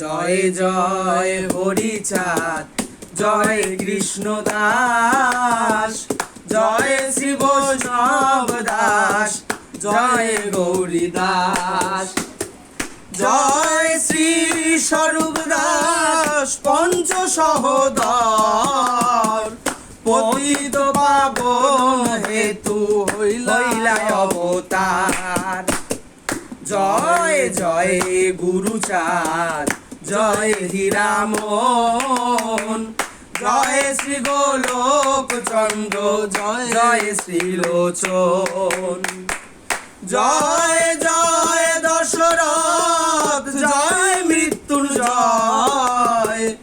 জয় জয় হরিচাঁদ জয় কৃষ্ণ দাস জয় শ্রী বৈষ্ণব দাস জয় গৌরী দাস জয় শ্রী স্বরূপ দাস পঞ্চ সহদর পতিত পাবন হেতু হইলাই অবতার। জয় জয় গুরুচাঁদ জয় হীরামন। জয় শ্রী গোলক চন্দ্র জয় জয় শ্রী লোচন। জয় জয় দশরথ, জয় মৃত্যুঞ্জয়।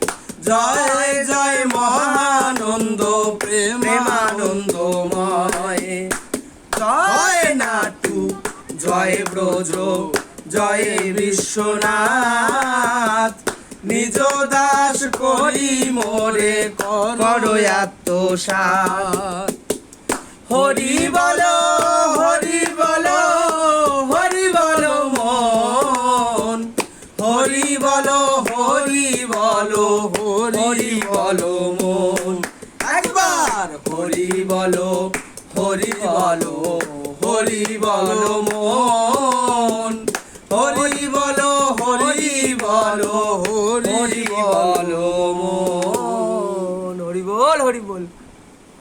জয় জয় মহানন্দ, প্রেমানন্দময়। জয় নাটু জয় ব্রজ, জয় বিশ্বনাথ। নিজ দাস করি মোরে করয়াত্মসাত হরি বল হরি বল হরি বল মন। হরি বল হরি বল হরি বল মন। একবার হরি বল হরি বলো হরি বলো মন। হরি বলো হরি বলো হরি বলো মন। হরি বল হরি বল।